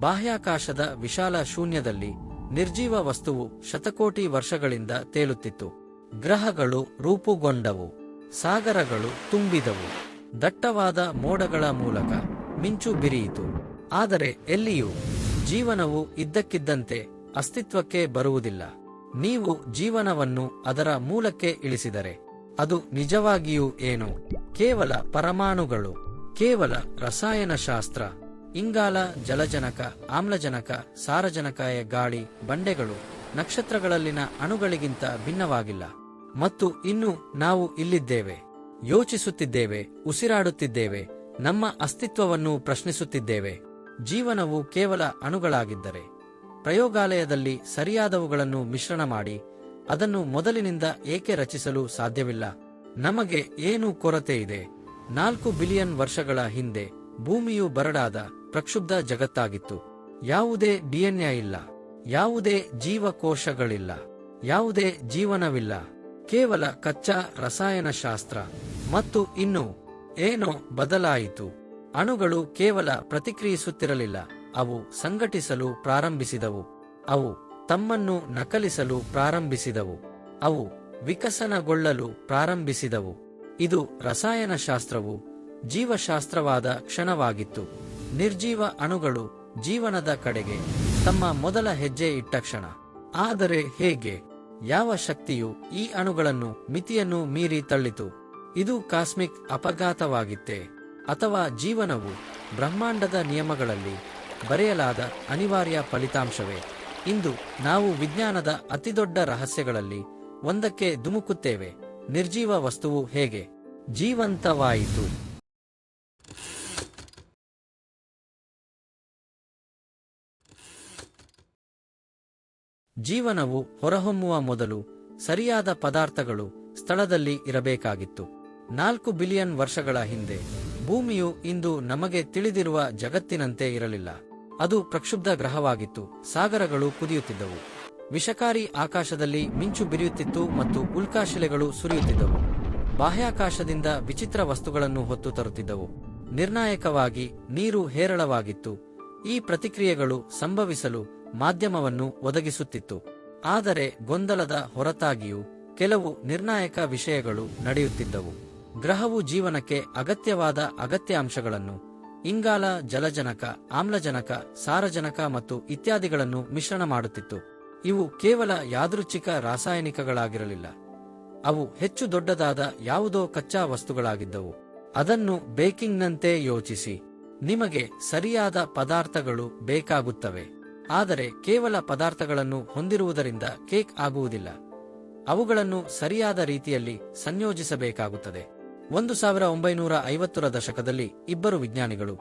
ಬಾಹ್ಯಾಕಾಶದ ವಿಶಾಲ ಶೂನ್ಯದಲ್ಲಿ ನಿರ್ಜೀವ ವಸ್ತುವು ಶತಕೋಟಿ ವರ್ಷಗಳಿಂದ ತೇಲುತ್ತಿತ್ತು. ಗ್ರಹಗಳು ರೂಪುಗೊಂಡವು, ಸಾಗರಗಳು ತುಂಬಿದವು, ದಟ್ಟವಾದ ಮೋಡಗಳ ಮೂಲಕ ಮಿಂಚು ಬಿರಿಯಿತು. ಆದರೆ ಎಲ್ಲಿಯೂ ಜೀವನವು ಇದ್ದಕ್ಕಿದ್ದಂತೆ ಅಸ್ತಿತ್ವಕ್ಕೆ ಬರುವುದಿಲ್ಲ. ನೀವು ಜೀವನವನ್ನು ಅದರ ಮೂಲಕ್ಕೆ ಇಳಿಸಿದರೆ ಅದು ನಿಜವಾಗಿಯೂ ಏನು? ಕೇವಲ ಪರಮಾಣುಗಳು, ಕೇವಲ ರಸಾಯನಶಾಸ್ತ್ರ. ಇಂಗಾಲ, ಜಲಜನಕ, ಆಮ್ಲಜನಕ, ಸಾರಜನಕಾಯ ಗಾಳಿ, ಬಂಡೆಗಳು ನಕ್ಷತ್ರಗಳಲ್ಲಿನ ಅಣುಗಳಿಗಿಂತ ಭಿನ್ನವಾಗಿಲ್ಲ. ಮತ್ತು ಇನ್ನು ನಾವು ಇಲ್ಲಿದ್ದೇವೆ, ಯೋಚಿಸುತ್ತಿದ್ದೇವೆ, ಉಸಿರಾಡುತ್ತಿದ್ದೇವೆ, ನಮ್ಮ ಅಸ್ತಿತ್ವವನ್ನು ಪ್ರಶ್ನಿಸುತ್ತಿದ್ದೇವೆ. ಜೀವನವು ಕೇವಲ ಅಣುಗಳಾಗಿದ್ದರೆ, ಪ್ರಯೋಗಾಲಯದಲ್ಲಿ ಸರಿಯಾದವುಗಳನ್ನು ಮಿಶ್ರಣ ಮಾಡಿ, ಅದನ್ನು ಮೊದಲಿನಿಂದ ಏಕೆ ರಚಿಸಲು ಸಾಧ್ಯವಿಲ್ಲ? ನಮಗೆ ಏನು ಕೊರತೆ ಇದೆ? ನಾಲ್ಕು ಬಿಲಿಯನ್ ವರ್ಷಗಳ ಹಿಂದೆ ಭೂಮಿಯು ಬರಡಾದ ಪ್ರಕ್ಷುಬ್ಧ ಜಗತ್ತಾಗಿತ್ತು. ಯಾವುದೇ ಡಿಎನ್ಎ ಇಲ್ಲ. ಯಾವುದೇ ಜೀವಕೋಶಗಳಿಲ್ಲ. ಯಾವುದೇ ಜೀವನವಿಲ್ಲ. ಕೇವಲ ಕಚ್ಚಾ ರಸಾಯನಶಾಸ್ತ್ರ. ಮತ್ತು ಇನ್ನು ಏನೋ ಬದಲಾಯಿತು. ಅಣುಗಳು ಕೇವಲ ಪ್ರತಿಕ್ರಿಯಿಸುತ್ತಿರಲಿಲ್ಲ. ಅವು ಸಂಘಟಿಸಲು ಪ್ರಾರಂಭಿಸಿದವು. ಅವು ತಮ್ಮನ್ನು ನಕಲಿಸಲು ಪ್ರಾರಂಭಿಸಿದವು. ಅವು ವಿಕಸನಗೊಳ್ಳಲು ಪ್ರಾರಂಭಿಸಿದವು. ಇದು ರಸಾಯನಶಾಸ್ತ್ರವು ಜೀವಶಾಸ್ತ್ರವಾದ ಕ್ಷಣವಾಗಿತ್ತು. ನಿರ್ಜೀವ ಅಣುಗಳು ಜೀವನದ ಕಡೆಗೆ ತಮ್ಮ ಮೊದಲ ಹೆಜ್ಜೆ ಇಟ್ಟ ಕ್ಷಣ. ಆದರೆ ಹೇಗೆ? ಯಾವ ಶಕ್ತಿಯು ಈ ಅಣುಗಳನ್ನು ಮಿತಿಯನ್ನು ಮೀರಿ ತಳ್ಳಿತು? ಇದು ಕಾಸ್ಮಿಕ್ ಅಪಘಾತವಾಗಿತ್ತೆ? ಅಥವಾ ಜೀವನವು ಬ್ರಹ್ಮಾಂಡದ ನಿಯಮಗಳಲ್ಲಿ ಬರೆಯಲಾದ ಅನಿವಾರ್ಯ ಫಲಿತಾಂಶವೇ? ಇಂದು ನಾವು ವಿಜ್ಞಾನದ ಅತಿದೊಡ್ಡ ರಹಸ್ಯಗಳಲ್ಲಿ ಒಂದಕ್ಕೆ ಧುಮುಕುತ್ತೇವೆ. ನಿರ್ಜೀವ ವಸ್ತುವು ಹೇಗೆ? ಜೀವಂತವಾಯಿತು. ಜೀವನವು ಹೊರಹೊಮ್ಮುವ ಮೊದಲು ಸರಿಯಾದ ಪದಾರ್ಥಗಳು ಸ್ಥಳದಲ್ಲಿ ಇರಬೇಕಾಗಿತ್ತು. ನಾಲ್ಕು ಬಿಲಿಯನ್ ವರ್ಷಗಳ ಹಿಂದೆ ಭೂಮಿಯು ಇಂದು ನಮಗೆ ತಿಳಿದಿರುವ ಜಗತ್ತಿನಂತೆ ಇರಲಿಲ್ಲ. ಅದು ಪ್ರಕ್ಷುಬ್ಧ ಗ್ರಹವಾಗಿತ್ತು, ಸಾಗರಗಳು ಕುದಿಯುತ್ತಿದ್ದವು. ವಿಷಕಾರಿ ಆಕಾಶದಲ್ಲಿ ಮಿಂಚು ಬಿರಿಯುತ್ತಿತ್ತು ಮತ್ತು ಉಲ್ಕಾಶಿಲೆಗಳು ಸುರಿಯುತ್ತಿದ್ದವು. ಬಾಹ್ಯಾಕಾಶದಿಂದ ವಿಚಿತ್ರ ವಸ್ತುಗಳನ್ನು ಹೊತ್ತು ತರುತ್ತಿದ್ದವು. ನಿರ್ಣಾಯಕವಾಗಿ ನೀರು ಹೇರಳವಾಗಿತ್ತು. ಈ ಪ್ರತಿಕ್ರಿಯೆಗಳು ಸಂಭವಿಸಲು ಮಾಧ್ಯಮವನ್ನು ಒದಗಿಸುತ್ತಿತ್ತು. ಆದರೆ ಗೊಂದಲದ ಹೊರತಾಗಿಯೂ ಕೆಲವು ನಿರ್ಣಾಯಕ ವಿಷಯಗಳು ನಡೆಯುತ್ತಿದ್ದವು. ಗ್ರಹವು ಜೀವನಕ್ಕೆ ಅಗತ್ಯವಾದ ಅಗತ್ಯ ಅಂಶಗಳನ್ನು ಇಂಗಾಲ, ಜಲಜನಕ, ಆಮ್ಲಜನಕ, ಸಾರಜನಕ ಮತ್ತು ಇತ್ಯಾದಿಗಳನ್ನು ಮಿಶ್ರಣ ಮಾಡುತ್ತಿತ್ತು. ಇವು ಕೇವಲ ಯಾದೃಚ್ಛಿಕ ರಾಸಾಯನಿಕಗಳಾಗಿರಲಿಲ್ಲ. ಅವು ಹೆಚ್ಚು ದೊಡ್ಡದಾದ ಯಾವುದೋ ಕಚ್ಚಾ ವಸ್ತುಗಳಾಗಿದ್ದವು. ಅದನ್ನು ಬೇಕಿಂಗ್ನಂತೆ ಯೋಚಿಸಿ. ನಿಮಗೆ ಸರಿಯಾದ ಪದಾರ್ಥಗಳು ಬೇಕಾಗುತ್ತವೆ. ಆದರೆ ಕೇವಲ ಪದಾರ್ಥಗಳನ್ನು ಹೊಂದಿರುವುದರಿಂದ ಕೇಕ್ ಆಗುವುದಿಲ್ಲ. ಅವುಗಳನ್ನು ಸರಿಯಾದ ರೀತಿಯಲ್ಲಿ ಸಂಯೋಜಿಸಬೇಕಾಗುತ್ತದೆ. ಒಂದು ಸಾವಿರ ಒಂಬೈನೂರ ಐವತ್ತರ ದಶಕದಲ್ಲಿ ಇಬ್ಬರು ವಿಜ್ಞಾನಿಗಳು,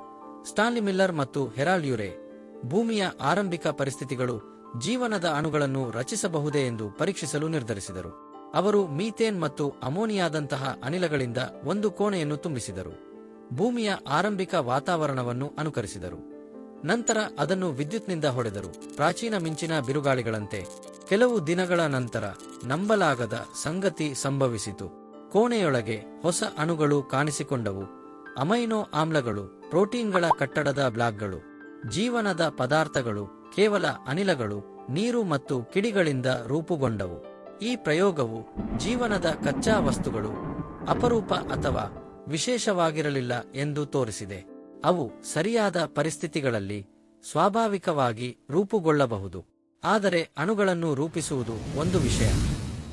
ಸ್ಟಾನ್ಲಿ ಮಿಲ್ಲರ್ ಮತ್ತು ಹೆರಾಲ್ಡ್ ಭೂಮಿಯ ಆರಂಭಿಕ ಪರಿಸ್ಥಿತಿಗಳು ಜೀವನದ ಅಣುಗಳನ್ನು ರಚಿಸಬಹುದೇ ಎಂದು ಪರೀಕ್ಷಿಸಲು ನಿರ್ಧರಿಸಿದರು. ಅವರು ಮೀಥೇನ್ ಮತ್ತು ಅಮೋನಿಯಾದಂತಹ ಅನಿಲಗಳಿಂದ ಒಂದು ಕೋಣೆಯನ್ನು ತುಂಬಿಸಿದರು. ಭೂಮಿಯ ಆರಂಭಿಕ ವಾತಾವರಣವನ್ನು ಅನುಕರಿಸಿದರು. ನಂತರ ಅದನ್ನು ವಿದ್ಯುತ್ನಿಂದ ಹೊಡೆದರು. ಪ್ರಾಚೀನ ಮಿಂಚಿನ ಬಿರುಗಾಳಿಗಳಂತೆ ಕೆಲವು ದಿನಗಳ ನಂತರ ನಂಬಲಾಗದ ಸಂಗತಿ ಸಂಭವಿಸಿತು. ಕೋಣೆಯೊಳಗೆ ಹೊಸ ಅಣುಗಳು ಕಾಣಿಸಿಕೊಂಡವು. ಅಮೈನೋ ಆಮ್ಲಗಳು, ಪ್ರೋಟೀನ್ಗಳ ಕಟ್ಟಡದ ಬ್ಲಾಕ್ಗಳು, ಜೀವನದ ಪದಾರ್ಥಗಳು, ಕೇವಲ ಅನಿಲಗಳು, ನೀರು ಮತ್ತು ಕಿಡಿಗಳಿಂದ ರೂಪುಗೊಂಡವು. ಈ ಪ್ರಯೋಗವು ಜೀವನದ ಕಚ್ಚಾ ವಸ್ತುಗಳು, ಅಪರೂಪ ಅಥವಾ ವಿಶೇಷವಾಗಿರಲಿಲ್ಲ ಎಂದು ತೋರಿಸಿದೆ. ಅವು ಸರಿಯಾದ ಪರಿಸ್ಥಿತಿಗಳಲ್ಲಿ ಸ್ವಾಭಾವಿಕವಾಗಿ ರೂಪುಗೊಳ್ಳಬಹುದು. ಆದರೆ ಅಣುಗಳನ್ನು ರೂಪಿಸುವುದು ಒಂದು ವಿಷಯ.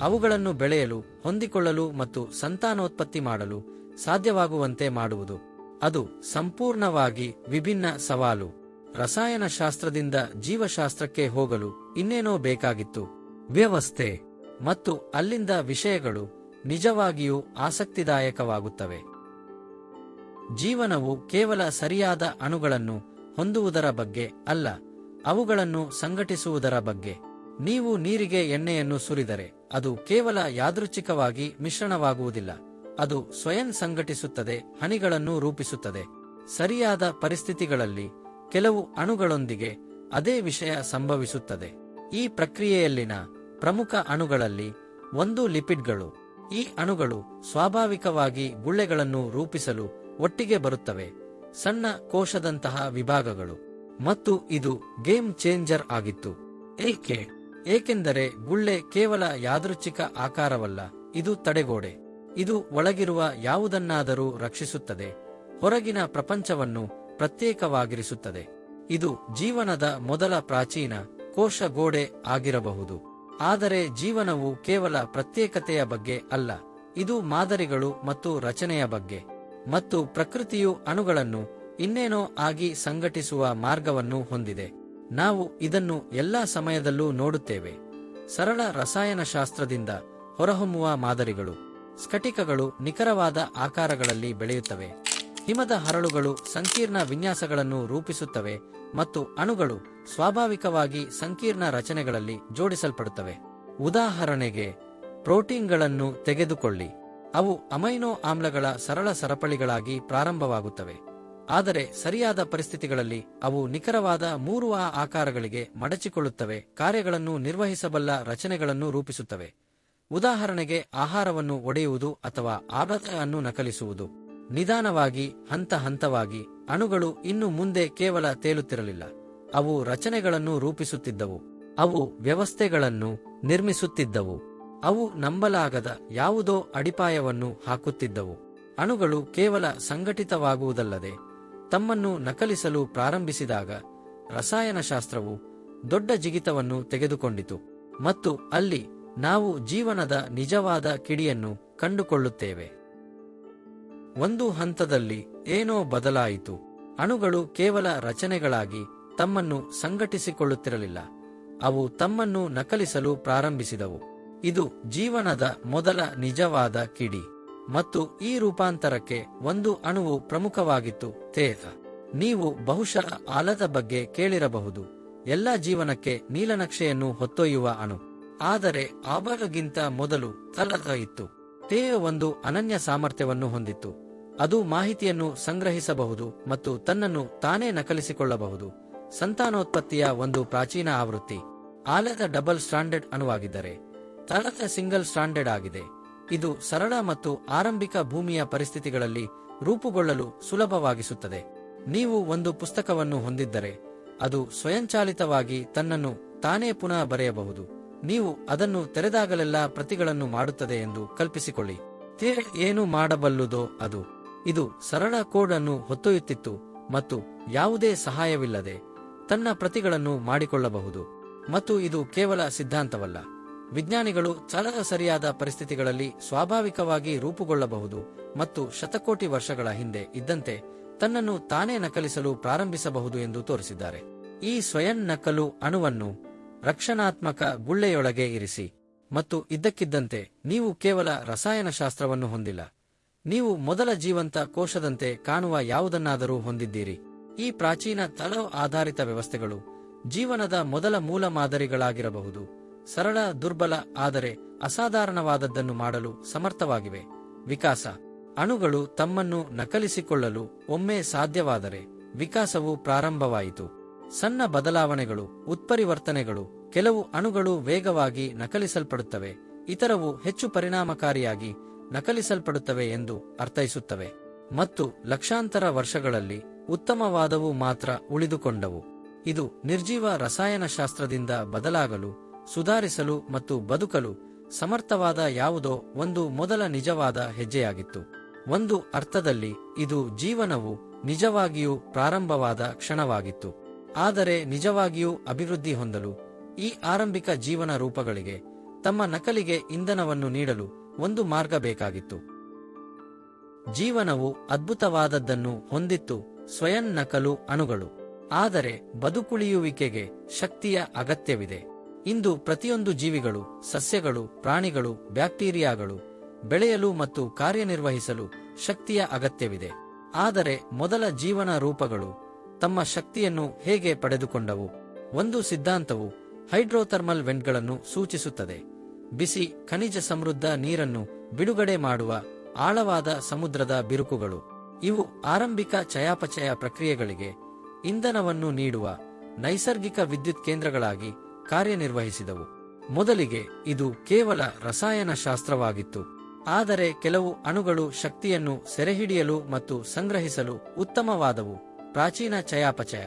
ಅವುಗಳನ್ನು ಬೆಳೆಯಲು, ಹೊಂದಿಕೊಳ್ಳಲು ಮತ್ತು ಸಂತಾನೋತ್ಪತ್ತಿ ಮಾಡಲು ಸಾಧ್ಯವಾಗುವಂತೆ ಮಾಡುವುದು. ಅದು ಸಂಪೂರ್ಣವಾಗಿ ವಿಭಿನ್ನ ಸವಾಲು. ರಸಾಯನಶಾಸ್ತ್ರದಿಂದ ಜೀವಶಾಸ್ತ್ರಕ್ಕೆ ಹೋಗಲು ಇನ್ನೇನೋ ಬೇಕಾಗಿತ್ತು. ವ್ಯವಸ್ಥೆ ಮತ್ತು ಅಲ್ಲಿಂದ ವಿಷಯಗಳು ನಿಜವಾಗಿಯೂ ಆಸಕ್ತಿದಾಯಕವಾಗುತ್ತವೆ. ಜೀವನವು ಕೇವಲ ಸರಿಯಾದ ಅಣುಗಳನ್ನು ಹೊಂದುವುದರ ಬಗ್ಗೆ ಅಲ್ಲ, ಅವುಗಳನ್ನು ಸಂಘಟಿಸುವುದರ ಬಗ್ಗೆ. ನೀವು ನೀರಿಗೆ ಎಣ್ಣೆಯನ್ನು ಸುರಿದರೆ ಅದು ಕೇವಲ ಯಾದೃಚ್ಛಿಕವಾಗಿ ಮಿಶ್ರಣವಾಗುವುದಿಲ್ಲ, ಅದು ಸ್ವಯಂ ಸಂಘಟಿಸುತ್ತದೆ, ಹನಿಗಳನ್ನು ರೂಪಿಸುತ್ತದೆ. ಸರಿಯಾದ ಪರಿಸ್ಥಿತಿಗಳಲ್ಲಿ ಕೆಲವು ಅಣುಗಳೊಂದಿಗೆ ಅದೇ ವಿಷಯ ಸಂಭವಿಸುತ್ತದೆ. ಈ ಪ್ರಕ್ರಿಯೆಯಲ್ಲಿನ ಪ್ರಮುಖ ಅಣುಗಳಲ್ಲಿ ಒಂದು ಲಿಪಿಡ್ಗಳು. ಈ ಅಣುಗಳು ಸ್ವಾಭಾವಿಕವಾಗಿ ಗುಳ್ಳೆಗಳನ್ನು ರೂಪಿಸಲು ಒಟ್ಟಿಗೆ ಬರುತ್ತವೆ. ಸಣ್ಣ ಕೋಶದಂತಹ ವಿಭಾಗಗಳು. ಮತ್ತು ಇದು ಗೇಮ್ ಚೇಂಜರ್ ಆಗಿತ್ತು. ಏಕೆ? ಏಕೆಂದರೆ ಗುಳ್ಳೆ ಕೇವಲ ಯಾದೃಚ್ಛಿಕ ಆಕಾರವಲ್ಲ, ಇದು ತಡೆಗೋಡೆ. ಇದು ಒಳಗಿರುವ ಯಾವುದನ್ನಾದರೂ ರಕ್ಷಿಸುತ್ತದೆ. ಹೊರಗಿನ ಪ್ರಪಂಚವನ್ನು ಪ್ರತ್ಯೇಕವಾಗಿರಿಸುತ್ತದೆ. ಇದು ಜೀವನದ ಮೊದಲ ಪ್ರಾಚೀನ ಕೋಶ ಗೋಡೆ ಆಗಿರಬಹುದು. ಆದರೆ ಜೀವನವು ಕೇವಲ ಪ್ರತ್ಯೇಕತೆಯ ಬಗ್ಗೆ ಅಲ್ಲ, ಇದು ಮಾದರಿಗಳು ಮತ್ತು ರಚನೆಯ ಬಗ್ಗೆ. ಮತ್ತು ಪ್ರಕೃತಿಯು ಅಣುಗಳನ್ನು ಇನ್ನೇನೋ ಆಗಿ ಸಂಘಟಿಸುವ ಮಾರ್ಗವನ್ನು ಹೊಂದಿದೆ. ನಾವು ಇದನ್ನು ಎಲ್ಲಾ ಸಮಯದಲ್ಲೂ ನೋಡುತ್ತೇವೆ. ಸರಳ ರಸಾಯನಶಾಸ್ತ್ರದಿಂದ ಹೊರಹೊಮ್ಮುವ ಮಾದರಿಗಳು, ಸ್ಫಟಿಕಗಳು ನಿಖರವಾದ ಆಕಾರಗಳಲ್ಲಿ ಬೆಳೆಯುತ್ತವೆ. ಹಿಮದ ಹರಳುಗಳು ಸಂಕೀರ್ಣ ವಿನ್ಯಾಸಗಳನ್ನು ರೂಪಿಸುತ್ತವೆ ಮತ್ತು ಅಣುಗಳು ಸ್ವಾಭಾವಿಕವಾಗಿ ಸಂಕೀರ್ಣ ರಚನೆಗಳಲ್ಲಿ ಜೋಡಿಸಲ್ಪಡುತ್ತವೆ. ಉದಾಹರಣೆಗೆ, ಪ್ರೋಟೀನ್ಗಳನ್ನು ತೆಗೆದುಕೊಳ್ಳಿ. ಅವು ಅಮೈನೋ ಆಮ್ಲಗಳ ಸರಳ ಸರಪಳಿಗಳಾಗಿ ಪ್ರಾರಂಭವಾಗುತ್ತವೆ. ಆದರೆ ಸರಿಯಾದ ಪರಿಸ್ಥಿತಿಗಳಲ್ಲಿ ಅವು ನಿಖರವಾದ ಮೂರು ಆಕಾರಗಳಿಗೆ ಮಡಚಿಕೊಳ್ಳುತ್ತವೆ, ಕಾರ್ಯಗಳನ್ನು ನಿರ್ವಹಿಸಬಲ್ಲ ರಚನೆಗಳನ್ನು ರೂಪಿಸುತ್ತವೆ. ಉದಾಹರಣೆಗೆ ಆಹಾರವನ್ನು ಒಡೆಯುವುದು ಅಥವಾ ಆಹಾರವನ್ನು ನಕಲಿಸುವುದು. ನಿಧಾನವಾಗಿ, ಹಂತ ಹಂತವಾಗಿ, ಅಣುಗಳು ಇನ್ನು ಮುಂದೆ ಕೇವಲ ತೇಲುತ್ತಿರಲಿಲ್ಲ. ಅವು ರಚನೆಗಳನ್ನು ರೂಪಿಸುತ್ತಿದ್ದವು. ಅವು ವ್ಯವಸ್ಥೆಗಳನ್ನು ನಿರ್ಮಿಸುತ್ತಿದ್ದವು. ಅವು ನಂಬಲಾಗದ ಯಾವುದೋ ಅಡಿಪಾಯವನ್ನು ಹಾಕುತ್ತಿದ್ದವು. ಅಣುಗಳು ಕೇವಲ ಸಂಘಟಿತವಾಗುವುದಲ್ಲದೆ ತಮ್ಮನ್ನು ನಕಲಿಸಲು ಪ್ರಾರಂಭಿಸಿದಾಗ ರಸಾಯನಶಾಸ್ತ್ರವು ದೊಡ್ಡ ಜಿಗಿತವನ್ನು ತೆಗೆದುಕೊಂಡಿತು ಮತ್ತು ಅಲ್ಲಿ ನಾವು ಜೀವನದ ನಿಜವಾದ ಕಿಡಿಯನ್ನು ಕಂಡುಕೊಳ್ಳುತ್ತೇವೆ. ಒಂದು ಹಂತದಲ್ಲಿ ಏನೋ ಬದಲಾಯಿತು. ಅಣುಗಳು ಕೇವಲ ರಚನೆಗಳಾಗಿ ತಮ್ಮನ್ನು ಸಂಘಟಿಸಿಕೊಳ್ಳುತ್ತಿರಲಿಲ್ಲ. ಅವು ತಮ್ಮನ್ನು ನಕಲಿಸಲು ಪ್ರಾರಂಭಿಸಿದವು. ಇದು ಜೀವನದ ಮೊದಲ ನಿಜವಾದ ಕಿಡಿ. ಮತ್ತು ಈ ರೂಪಾಂತರಕ್ಕೆ ಒಂದು ಅಣುವು ಪ್ರಮುಖವಾಗಿತ್ತು, ತೇಜ. ನೀವು ಬಹುಶಃ ಆಲದ ಬಗ್ಗೆ ಕೇಳಿರಬಹುದು. ಎಲ್ಲ ಜೀವನಕ್ಕೆ ನೀಲನಕ್ಷೆಯನ್ನು ಹೊತ್ತೊಯ್ಯುವ ಅಣು. ಆದರೆ ಆಭಾಗಗಿಂತ ಮೊದಲು ತಲದ ಇತ್ತು. ತೇಯ ಒಂದು ಅನನ್ಯ ಸಾಮರ್ಥ್ಯವನ್ನು ಹೊಂದಿತ್ತು. ಅದು ಮಾಹಿತಿಯನ್ನು ಸಂಗ್ರಹಿಸಬಹುದು ಮತ್ತು ತನ್ನನ್ನು ತಾನೇ ನಕಲಿಸಿಕೊಳ್ಳಬಹುದು. ಸಂತಾನೋತ್ಪತ್ತಿಯ ಒಂದು ಪ್ರಾಚೀನ ಆವೃತ್ತಿ. ಆಲದ ಡಬಲ್ ಸ್ಟ್ಯಾಂಡರ್ಡ್ ಅಣುವಾಗಿದ್ದರೆ ತಳದ ಸಿಂಗಲ್ ಸ್ಟ್ರಾಂಡೆಡ್ ಆಗಿದೆ. ಇದು ಸರಳ ಮತ್ತು ಆರಂಭಿಕ ಭೂಮಿಯ ಪರಿಸ್ಥಿತಿಗಳಲ್ಲಿ ರೂಪುಗೊಳ್ಳಲು ಸುಲಭವಾಗಿಸುತ್ತದೆ. ನೀವು ಒಂದು ಪುಸ್ತಕವನ್ನು ಹೊಂದಿದ್ದರೆ, ಅದು ಸ್ವಯಂಚಾಲಿತವಾಗಿ ತನ್ನನ್ನು ತಾನೇ ಪುನಃ ಬರೆಯಬಹುದು. ನೀವು ಅದನ್ನು ತೆರೆದಾಗಲೆಲ್ಲ ಪ್ರತಿಗಳನ್ನು ಮಾಡುತ್ತದೆ ಎಂದು ಕಲ್ಪಿಸಿಕೊಳ್ಳಿ. ತೇ ಏನು ಮಾಡಬಲ್ಲುದೋ ಅದು. ಇದು ಸರಳ ಕೋಡ್ ಅನ್ನು ಹೊತ್ತೊಯ್ಯುತ್ತಿತ್ತು ಮತ್ತು ಯಾವುದೇ ಸಹಾಯವಿಲ್ಲದೆ ತನ್ನ ಪ್ರತಿಗಳನ್ನು ಮಾಡಿಕೊಳ್ಳಬಹುದು. ಮತ್ತು ಇದು ಕೇವಲ ಸಿದ್ಧಾಂತವಲ್ಲ. ವಿಜ್ಞಾನಿಗಳು ಸರಿಯಾದ ಪರಿಸ್ಥಿತಿಗಳಲ್ಲಿ ಸ್ವಾಭಾವಿಕವಾಗಿ ರೂಪುಗೊಳ್ಳಬಹುದು ಮತ್ತು ಶತಕೋಟಿ ವರ್ಷಗಳ ಹಿಂದೆ ಇದ್ದಂತೆ ತನ್ನನ್ನು ತಾನೇ ನಕಲಿಸಲು ಪ್ರಾರಂಭಿಸಬಹುದು ಎಂದು ತೋರಿಸಿದ್ದಾರೆ. ಈ ಸ್ವಯಂ ನಕಲು ಅಣುವನ್ನು ರಕ್ಷಣಾತ್ಮಕ ಗುಳ್ಳೆಯೊಳಗೆ ಇರಿಸಿ ಮತ್ತು ಇದ್ದಕ್ಕಿದ್ದಂತೆ ನೀವು ಕೇವಲ ರಸಾಯನಶಾಸ್ತ್ರವನ್ನು ಹೊಂದಿಲ್ಲ. ನೀವು ಮೊದಲ ಜೀವಂತ ಕೋಶದಂತೆ ಕಾಣುವ ಯಾವುದನ್ನಾದರೂ ಹೊಂದಿದ್ದೀರಿ. ಈ ಪ್ರಾಚೀನ ತಳ ಆಧಾರಿತ ವ್ಯವಸ್ಥೆಗಳು ಜೀವನದ ಮೊದಲ ಮೂಲ ಮಾದರಿಗಳಾಗಿರಬಹುದು. ಸರಳ, ದುರ್ಬಲ, ಆದರೆ ಅಸಾಧಾರಣವಾದದ್ದನ್ನು ಮಾಡಲು ಸಮರ್ಥವಾಗಿವೆ. ವಿಕಾಸ. ಅಣುಗಳು ತಮ್ಮನ್ನು ನಕಲಿಸಿಕೊಳ್ಳಲು ಒಮ್ಮೆ ಸಾಧ್ಯವಾದರೆ ವಿಕಾಸವು ಪ್ರಾರಂಭವಾಯಿತು. ಸಣ್ಣ ಬದಲಾವಣೆಗಳು, ಉತ್ಪರಿವರ್ತನೆಗಳು, ಕೆಲವು ಅಣುಗಳು ವೇಗವಾಗಿ ನಕಲಿಸಲ್ಪಡುತ್ತವೆ. ಇತರವು ಹೆಚ್ಚು ಪರಿಣಾಮಕಾರಿಯಾಗಿ ನಕಲಿಸಲ್ಪಡುತ್ತವೆ ಎಂದು ಅರ್ಥೈಸುತ್ತವೆ. ಮತ್ತು ಲಕ್ಷಾಂತರ ವರ್ಷಗಳಲ್ಲಿ ಉತ್ತಮವಾದವು ಮಾತ್ರ ಉಳಿದುಕೊಂಡವು. ಇದು ನಿರ್ಜೀವ ರಸಾಯನಶಾಸ್ತ್ರದಿಂದ ಬದಲಾಗಲು ಸುಧಾರಿಸಲು ಮತ್ತು ಬದುಕಲು ಸಮರ್ಥವಾದ ಯಾವುದೋ ಒಂದು ಮೊದಲ ನಿಜವಾದ ಹೆಜ್ಜೆಯಾಗಿತ್ತು. ಒಂದು ಅರ್ಥದಲ್ಲಿ ಇದು ಜೀವನವು ನಿಜವಾಗಿಯೂ ಪ್ರಾರಂಭವಾದ ಕ್ಷಣವಾಗಿತ್ತು. ಆದರೆ ನಿಜವಾಗಿಯೂ ಅಭಿವೃದ್ಧಿ ಹೊಂದಲು ಈ ಆರಂಭಿಕ ಜೀವನ ರೂಪಗಳಿಗೆ ತಮ್ಮ ನಕಲಿಗೆ ಇಂಧನವನ್ನು ನೀಡಲು ಒಂದು ಮಾರ್ಗ ಬೇಕಾಗಿತ್ತು. ಜೀವನವು ಅದ್ಭುತವಾದದ್ದನ್ನು ಹೊಂದಿತ್ತು ಸ್ವಯಂ ನಕಲು ಅಣುಗಳು. ಆದರೆ ಬದುಕುಳಿಯುವಿಕೆಗೆ ಶಕ್ತಿಯ ಅಗತ್ಯವಿದೆ. ಇಂದು ಪ್ರತಿಯೊಂದು ಜೀವಿಗಳು, ಸಸ್ಯಗಳು, ಪ್ರಾಣಿಗಳು, ಬ್ಯಾಕ್ಟೀರಿಯಾಗಳು ಬೆಳೆಯಲು ಮತ್ತು ಕಾರ್ಯನಿರ್ವಹಿಸಲು ಶಕ್ತಿಯ ಅಗತ್ಯವಿದೆ. ಆದರೆ ಮೊದಲ ಜೀವನ ರೂಪಗಳು ತಮ್ಮ ಶಕ್ತಿಯನ್ನು ಹೇಗೆ ಪಡೆದುಕೊಂಡವು? ಒಂದು ಸಿದ್ಧಾಂತವು ಹೈಡ್ರೋಥರ್ಮಲ್ ವೆಂಟ್ಗಳನ್ನು ಸೂಚಿಸುತ್ತದೆ. ಬಿಸಿ, ಖನಿಜ ಸಮೃದ್ಧ ನೀರನ್ನು ಬಿಡುಗಡೆ ಮಾಡುವ ಆಳವಾದ ಸಮುದ್ರದ ಬಿರುಕುಗಳು. ಇವು ಆರಂಭಿಕ ಚಯಾಪಚಯ ಪ್ರಕ್ರಿಯೆಗಳಿಗೆ ಇಂಧನವನ್ನು ನೀಡುವ ನೈಸರ್ಗಿಕ ವಿದ್ಯುತ್ ಕೇಂದ್ರಗಳಾಗಿ ಕಾರ್ಯನಿರ್ವಹಿಸಿದವು. ಮೊದಲಿಗೆ ಇದು ಕೇವಲ ರಸಾಯನಶಾಸ್ತ್ರವಾಗಿತ್ತು. ಆದರೆ ಕೆಲವು ಅಣುಗಳು ಶಕ್ತಿಯನ್ನು ಸೆರೆಹಿಡಿಯಲು ಮತ್ತು ಸಂಗ್ರಹಿಸಲು ಉತ್ತಮವಾದವು. ಪ್ರಾಚೀನ ಚಯಾಪಚಯ.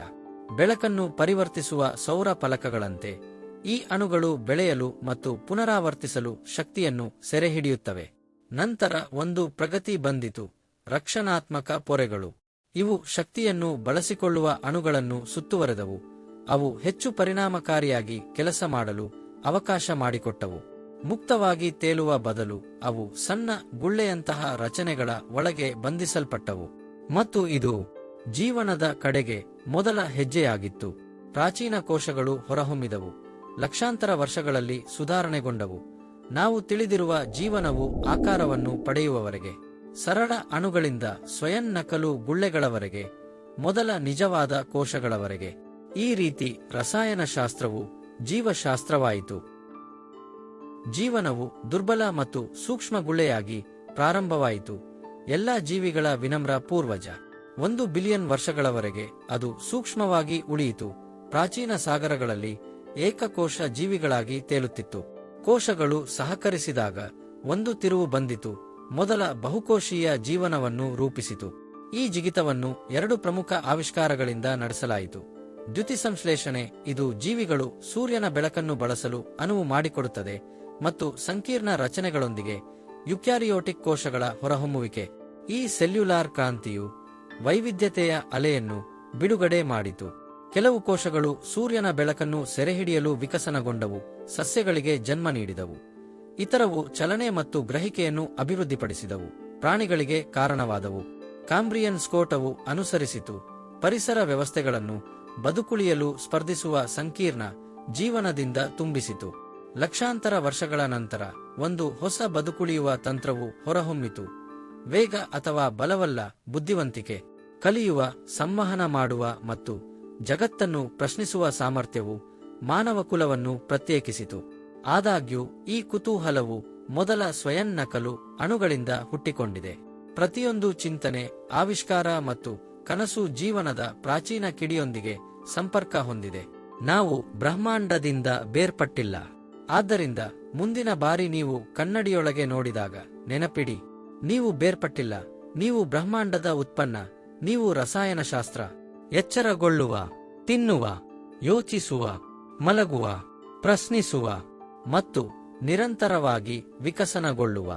ಬೆಳಕನ್ನು ಪರಿವರ್ತಿಸುವ ಸೌರ ಫಲಕಗಳಂತೆ. ಈ ಅಣುಗಳು ಬೆಳೆಯಲು ಮತ್ತು ಪುನರಾವರ್ತಿಸಲು ಶಕ್ತಿಯನ್ನು ಸೆರೆಹಿಡಿಯುತ್ತವೆ. ನಂತರ ಒಂದು ಪ್ರಗತಿ ಬಂದಿತು. ರಕ್ಷಣಾತ್ಮಕ ಪೊರೆಗಳು. ಇವು ಶಕ್ತಿಯನ್ನು ಬಳಸಿಕೊಳ್ಳುವ ಅಣುಗಳನ್ನು ಸುತ್ತುವರೆದವು. ಅವು ಹೆಚ್ಚು ಪರಿಣಾಮಕಾರಿಯಾಗಿ ಕೆಲಸ ಮಾಡಲು ಅವಕಾಶ ಮಾಡಿಕೊಟ್ಟವು. ಮುಕ್ತವಾಗಿ ತೇಲುವ ಬದಲು ಅವು ಸಣ್ಣ ಗುಳ್ಳೆಯಂತಹ ರಚನೆಗಳ ಒಳಗೆ ಬಂಧಿಸಲ್ಪಟ್ಟವು. ಮತ್ತು ಇದು ಜೀವನದ ಕಡೆಗೆ ಮೊದಲ ಹೆಜ್ಜೆಯಾಗಿತ್ತು. ಪ್ರಾಚೀನ ಕೋಶಗಳು ಹೊರಹೊಮ್ಮಿದವು. ಲಕ್ಷಾಂತರ ವರ್ಷಗಳಲ್ಲಿ ಸುಧಾರಣೆಗೊಂಡವು. ನಾವು ತಿಳಿದಿರುವ ಜೀವನವು ಆಕಾರವನ್ನು ಪಡೆಯುವವರೆಗೆ, ಸರಳ ಅಣುಗಳಿಂದ ಸ್ವಯಂ ನಕಲು ಗುಳ್ಳೆಗಳವರೆಗೆ, ಮೊದಲ ನಿಜವಾದ ಕೋಶಗಳವರೆಗೆ. ಈ ರೀತಿ ರಸಾಯನಶಾಸ್ತ್ರವು ಜೀವಶಾಸ್ತ್ರವಾಯಿತು. ಜೀವನವು ದುರ್ಬಲ ಮತ್ತು ಸೂಕ್ಷ್ಮ ಗುಳ್ಳೆಯಾಗಿ ಪ್ರಾರಂಭವಾಯಿತು. ಎಲ್ಲ ಜೀವಿಗಳ ವಿನಮ್ರ ಪೂರ್ವಜ. ಒಂದು ಬಿಲಿಯನ್ ವರ್ಷಗಳವರೆಗೆ ಅದು ಸೂಕ್ಷ್ಮವಾಗಿ ಉಳಿಯಿತು. ಪ್ರಾಚೀನ ಸಾಗರಗಳಲ್ಲಿ ಏಕಕೋಶ ಜೀವಿಗಳಾಗಿ ತೇಲುತ್ತಿತ್ತು. ಕೋಶಗಳು ಸಹಕರಿಸಿದಾಗ ಒಂದು ತಿರುವು ಬಂದಿತು. ಮೊದಲ ಬಹುಕೋಶೀಯ ಜೀವನವನ್ನು ರೂಪಿಸಿತು. ಈ ಜಿಗಿತವನ್ನು ಎರಡು ಪ್ರಮುಖ ಆವಿಷ್ಕಾರಗಳಿಂದ ನಡೆಸಲಾಯಿತು. ದ್ಯುತಿಸಂಶ್ಲೇಷಣೆ, ಇದು ಜೀವಿಗಳು ಸೂರ್ಯನ ಬೆಳಕನ್ನು ಬಳಸಲು ಅನುವು ಮಾಡಿಕೊಡುತ್ತದೆ ಮತ್ತು ಸಂಕೀರ್ಣ ರಚನೆಗಳೊಂದಿಗೆ ಯುಕ್ಯಾರಿಯೋಟಿಕ್ ಕೋಶಗಳ ಹೊರಹೊಮ್ಮುವಿಕೆ. ಈ ಸೆಲ್ಯುಲಾರ್ ಕ್ರಾಂತಿಯು ವೈವಿಧ್ಯತೆಯ ಅಲೆಯನ್ನು ಬಿಡುಗಡೆ ಮಾಡಿತು. ಕೆಲವು ಕೋಶಗಳು ಸೂರ್ಯನ ಬೆಳಕನ್ನು ಸೆರೆಹಿಡಿಯಲು ವಿಕಸನಗೊಂಡವು, ಸಸ್ಯಗಳಿಗೆ ಜನ್ಮ ನೀಡಿದವು. ಇತರವು ಚಲನೆ ಮತ್ತು ಗ್ರಹಿಕೆಯನ್ನು ಅಭಿವೃದ್ಧಿಪಡಿಸಿದವು, ಪ್ರಾಣಿಗಳಿಗೆ ಕಾರಣವಾದವು. ಕಾಂಬ್ರಿಯನ್ ಸ್ಫೋಟವು ಅನುಸರಿಸಿತು, ಪರಿಸರ ವ್ಯವಸ್ಥೆಗಳನ್ನು ಬದುಕುಳಿಯಲು ಸ್ಪರ್ಧಿಸುವ ಸಂಕೀರ್ಣ ಜೀವನದಿಂದ ತುಂಬಿಸಿತು. ಲಕ್ಷಾಂತರ ವರ್ಷಗಳ ನಂತರ ಒಂದು ಹೊಸ ಬದುಕುಳಿಯುವ ತಂತ್ರವು ಹೊರಹೊಮ್ಮಿತು. ವೇಗ ಅಥವಾ ಬಲವಲ್ಲ ಬುದ್ಧಿವಂತಿಕೆ. ಕಲಿಯುವ, ಸಂವಹನ ಮಾಡುವ ಮತ್ತು ಜಗತ್ತನ್ನು ಪ್ರಶ್ನಿಸುವ ಸಾಮರ್ಥ್ಯವು ಮಾನವ ಕುಲವನ್ನು ಪ್ರತ್ಯೇಕಿಸಿತು. ಆದಾಗ್ಯೂ ಈ ಕುತೂಹಲವು ಮೊದಲ ಸ್ವಯಂ ನಕಲು ಅಣುಗಳಿಂದ ಹುಟ್ಟಿಕೊಂಡಿದೆ. ಪ್ರತಿಯೊಂದು ಚಿಂತನೆ, ಆವಿಷ್ಕಾರ ಮತ್ತು ಕನಸು ಜೀವನದ ಪ್ರಾಚೀನ ಕಿಡಿಯೊಂದಿಗೆ ಸಂಪರ್ಕ ಹೊಂದಿದೆ. ನಾವು ಬ್ರಹ್ಮಾಂಡದಿಂದ ಬೇರ್ಪಟ್ಟಿಲ್ಲ. ಆದ್ದರಿಂದ ಮುಂದಿನ ಬಾರಿ ನೀವು ಕನ್ನಡಿಯೊಳಗೆ ನೋಡಿದಾಗ ನೆನಪಿಡಿ, ನೀವು ಬೇರ್ಪಟ್ಟಿಲ್ಲ. ನೀವು ಬ್ರಹ್ಮಾಂಡದ ಉತ್ಪನ್ನ, ನೀವು ರಸಾಯನಶಾಸ್ತ್ರ. ಎಚ್ಚರಗೊಳ್ಳುವ, ತಿನ್ನುವ, ಯೋಚಿಸುವ, ಮಲಗುವ, ಪ್ರಶ್ನಿಸುವ ಮತ್ತು ನಿರಂತರವಾಗಿ ವಿಕಸನಗೊಳ್ಳುವ.